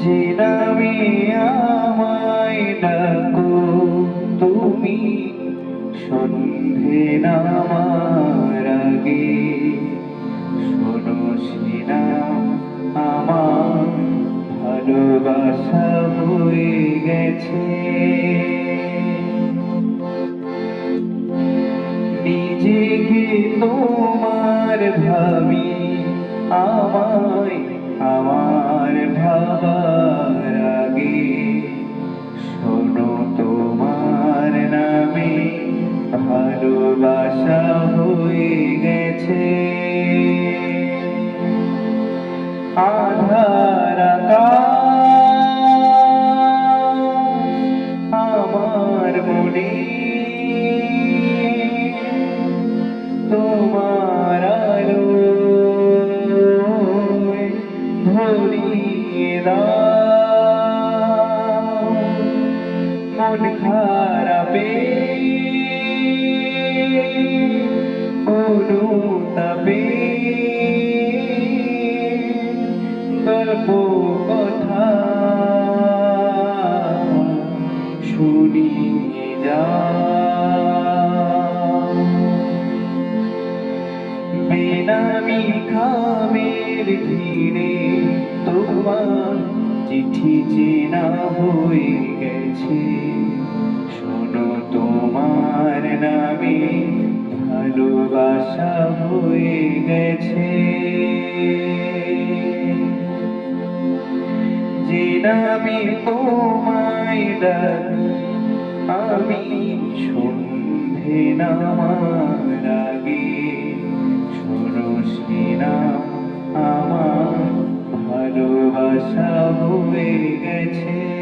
জিনামি আমায় ডাকো তুমি সন্ধে নামার ভালোবাসা হয়ে গেছে। নিজেকে তোমার ভাবি আমায় আমার ভাবার দাও মন খারাপে অনুতাপে। গল্প বেনামি খামের ধীরে তোমার চিঠি চেনা হয়ে গেছে। শোনো তোমার নামে ভালোবাসা হয়ে গেছে। যে নামে তোমায় ডাকি, আমি সন্ধে নামার হয়ে গেছে